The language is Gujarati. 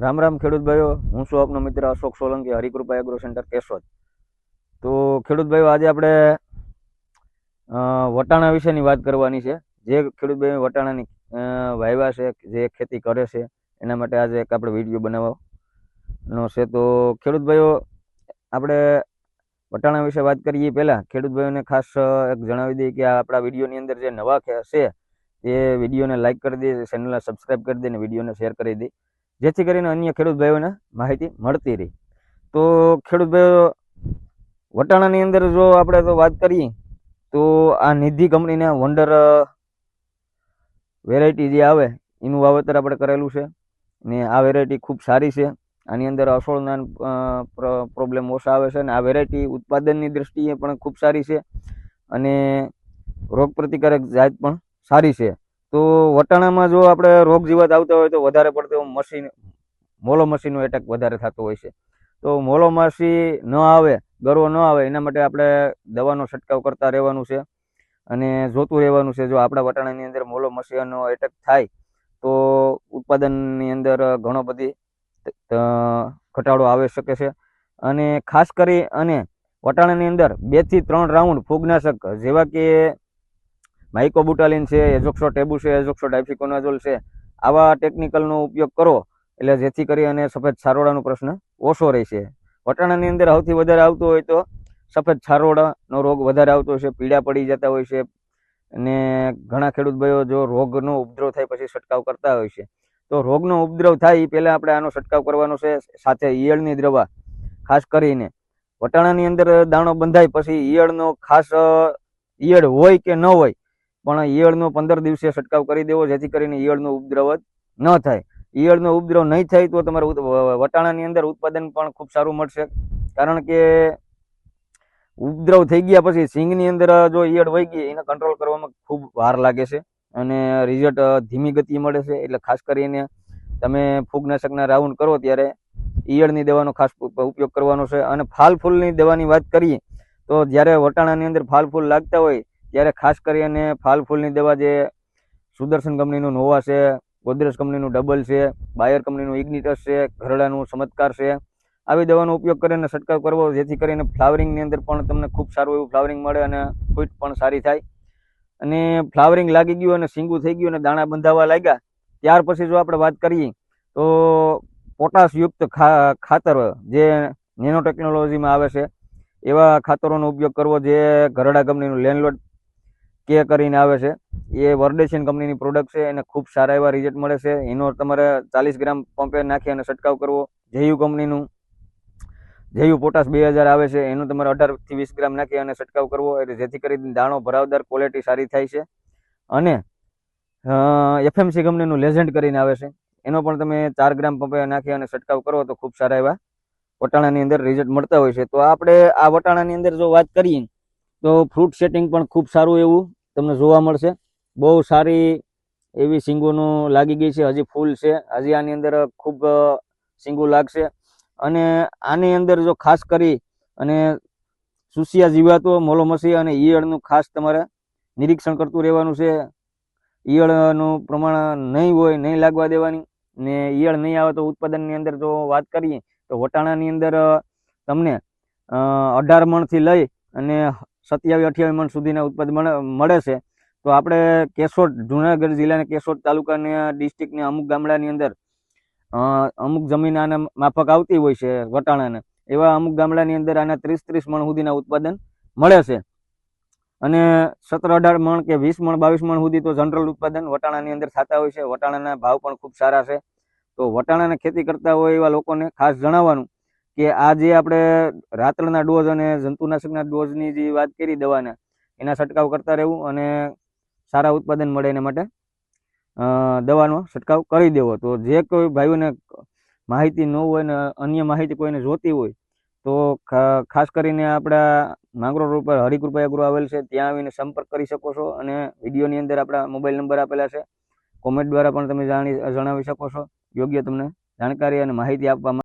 રામ રામ ખેડૂત ભાઈઓ, હું છું આપનો મિત્ર અશોક સોલંકી, હરિકૃપા એગ્રો સેન્ટર કેશોદ. તો ખેડૂત ભાઈઓ, આજે આપણે વટાણા વિશેની વાત કરવાની છે. જે ખેડૂત ભાઈ વટાણાની વાયવા છે, જે ખેતી કરે છે, એના માટે આજે એક આપણે વીડિયો બનાવવાનો છે. તો ખેડૂત ભાઈઓ, આપણે વટાણા વિશે વાત કરીએ પહેલાં. ખેડૂત ભાઈઓને ખાસ એક જણાવી દઈએ કે આપણા વિડીયોની અંદર જે નવા છે, એ વિડીયોને લાઇક કરી દે, ચેનલને સબસ્ક્રાઈબ કરી દે અને વિડીયોને શેર કરી દે. જેથી કરીને અન્ય ખેડૂત ભાઈઓને માહિતી મળતી રહી. તો ખેડૂત ભાઈઓ, વટાણાની અંદર જો આપણે તો વાત કરીએ, તો આ નિધિ કંપનીને વંડર વેરાયટી જે આવે, એનું વાવેતર આપણે કરેલું છે. ને આ વેરાયટી ખૂબ સારી છે. આની અંદર અસોળના પ્રોબ્લેમ ઓછા આવે છે. અને આ વેરાયટી ઉત્પાદનની દ્રષ્ટિએ પણ ખૂબ સારી છે. અને રોગ પ્રતિકારક જાત પણ સારી છે. તો વટાણામાં જો આપણે રોગ જીવાત આવતા હોય તો વધારે પડતો મશીન, મોલો મશીનનો એટેક વધારે થતો હોય છે. તો મોલો માસી ન આવે, ગરવો ન આવે, એના માટે આપણે દવાનો છંટકાવ કરતા રહેવાનું છે. અને જોતું રહેવાનું છે, જો આપણા વટાણાની અંદર મોલો મસીનો એટેક થાય, તો ઉત્પાદનની અંદર ઘણો બધી ઘટાડો આવી શકે છે. અને ખાસ કરી અને વટાણાની અંદર બેથી ત્રણ રાઉન્ડ ફૂગનાશક જેવા કે માઇકોબુટાલિન છે એઝોક્સો ટેબુ છે એઝોક્સો ડાયફિકોનાઝોલ છે, આવા ટેકનિકલનો ઉપયોગ કરો. એટલે જેથી કરી અને સફેદ છારોડાનો પ્રશ્ન ઓછો રહેશે વટાણાની અંદર સૌથી વધારે આવતો હોય તો સફેદ છારોડાનો રોગ વધારે આવતો હોય છે પીડા પડી જતા હોય છે અને ઘણા ખેડૂત ભાઈઓ જો રોગનો ઉપદ્રવ થાય પછી છંટકાવ કરતા હોય છે. તો રોગનો ઉપદ્રવ થાય એ પહેલાં આપણે આનો છંટકાવ કરવાનો છે, સાથે ઈયળની દ્રવા, ખાસ કરીને વટાણાની અંદર દાણો બંધાય પછી ઈયળનો ખાસ ઈયળ હોય કે ન હોય પણ ઈયળનો પંદર દિવસે છંટકાવ કરી દેવો, જેથી કરીને ઈયળનો ઉપદ્રવ ન થાય. ઈયળનો ઉપદ્રવ નહીં થાય તો તમારે વટાણાની અંદર ઉત્પાદન પણ ખૂબ સારું મળશે. કારણ કે ઉપદ્રવ થઈ ગયા પછી સિંગની અંદર જો ઈયળ વહી ગઈ, એને કંટ્રોલ કરવામાં ખૂબ વાર લાગે છે. અને રિઝલ્ટ ધીમી ગતિ મળે છે. એટલે ખાસ કરીને તમે ફૂગનાશકના રાઉન્ડ કરો ત્યારે ઈયળની દવાનો ખાસ ઉપયોગ કરવાનો છે. અને ફાલ ફૂલની દવાની વાત કરીએ, તો જ્યારે વટાણાની અંદર ફાલ ફૂલ લાગતા હોય ત્યારે ખાસ કરીને ફાલ ફૂલની દવા જે સુદર્શન કંપનીનું નોવા છે, ગોદરેજ કંપનીનું ડબલ છે, બાયર કંપનીનું ઇગ્નિટસ છે, ઘરડાનું ચમત્કાર છે. આવી દવાનો ઉપયોગ કરીને છંટકાવ કરવો, જેથી કરીને ફ્લાવરિંગની અંદર પણ તમને ખૂબ સારું એવું ફ્લાવરિંગ મળે અને ફૂટ પણ સારી થાય. અને ફ્લાવરિંગ લાગી ગયું અને સીંગું થઈ ગયું અને દાણા બંધાવા લાગ્યા, ત્યાર પછી જો આપણે વાત કરીએ, તો પોટાશયુક્ત ખાતર જે નેનો ટેકનોલોજીમાં આવે છે, એવા ખાતરોનો ઉપયોગ કરવો જે ઘરડા કંપનીનું લેન્ડલોડ કે કરીને આવે છે. એ વર્ડેશિયન કંપનીની પ્રોડક્ટ છે, એને ખૂબ સારા એવા રિઝલ્ટ મળે છે. એનો તમારે ચાલીસ ગ્રામ પંપે નાખી અને છંટકાવ કરવો. જેયુ કંપનીનું, જેયુ પોટાશ બે હજાર આવે છે, એનું તમારે અઢારથી વીસ ગ્રામ નાખી અને છંટકાવ કરવો એટલે જેથી કરીને દાણો ભરાવદાર ક્વોલિટી સારી થાય છે. અને એફએમસી કંપનીનું લેઝન્ડ કરીને આવે છે. એનો પણ તમે ચાર ગ્રામ પંપે નાખી અને છંટકાવ કરો તો ખૂબ સારા એવા વટાણાની અંદર રિઝલ્ટ મળતા હોય છે. તો આપણે આ વટાણાની અંદર જો વાત કરીએ તો ફ્રૂટ સેટિંગ પણ ખૂબ સારું એવું તમને જોવા મળશે. બહુ સારી એવી સિંગોનું લાગી ગઈ છે, હજી ફૂલ છે, હજી આની અંદર ખૂબ સિંગો લાગશે. અને આની અંદર જો ખાસ કરી અને સુસિયા જીવાતો મોલોમસી અને ઈયળનું ખાસ તમારે નિરીક્ષણ કરતું રહેવાનું છે. ઈયળનું પ્રમાણ નહીં હોય, નહીં લાગવા દેવાની ને ઈયળ નહીં આવે તો ઉત્પાદનની અંદર જો વાત કરીએ તો વટાણાની અંદર તમને અઢાર મણથી લઈ અને સત્યાવીસ, અઠ્યાવીસ મણ સુધીના ઉત્પાદન મળે- છે. તો આપણે કેશોદ, જુનાગઢ જિલ્લાના કેશોદ તાલુકાની ડિસ્ટ્રિક્ટના અમુક ગામડાની અંદર અમુક જમીન આને માફક આવતી હોય છે વટાણાને. એવા અમુક ગામડાની અંદર આના ત્રીસ ત્રીસ મણ સુધીના ઉત્પાદન મળે છે. અને સત્તર, અઢાર મણ કે વીસ મણ, બાવીસ મણ સુધી તો જનરલ ઉત્પાદન વટાણાની અંદર થતા હોય છે. વટાણાના ભાવ પણ ખૂબ સારા છે. તો વટાણાની ખેતી કરતા હોય એવા લોકોને ખાસ જણાવવાનું કે આ જે આપણે રાતળના ડોઝ અને જંતુનાશકના ડોઝની જે વાત કરી દવાના, એના છંટકાવ કરતા રહેવું અને સારા ઉત્પાદન મળે એના માટે દવાનો છંટકાવ કરી દેવો. તો જે કોઈ ભાઈઓને માહિતી ન હોય ને અન્ય માહિતી કોઈને જોતી હોય, તો ખાસ કરીને આપણા માંગરોળ રોડ પર હરિકૃપા એગ્રો આવેલ છે, ત્યાં આવીને સંપર્ક કરી શકો છો અને વિડીયોની અંદર આપણા મોબાઈલ નંબર આપેલા છે. કોમેન્ટ દ્વારા પણ તમે જાણી, જણાવી શકો છો. યોગ્ય તમને જાણકારી અને માહિતી આપવામાં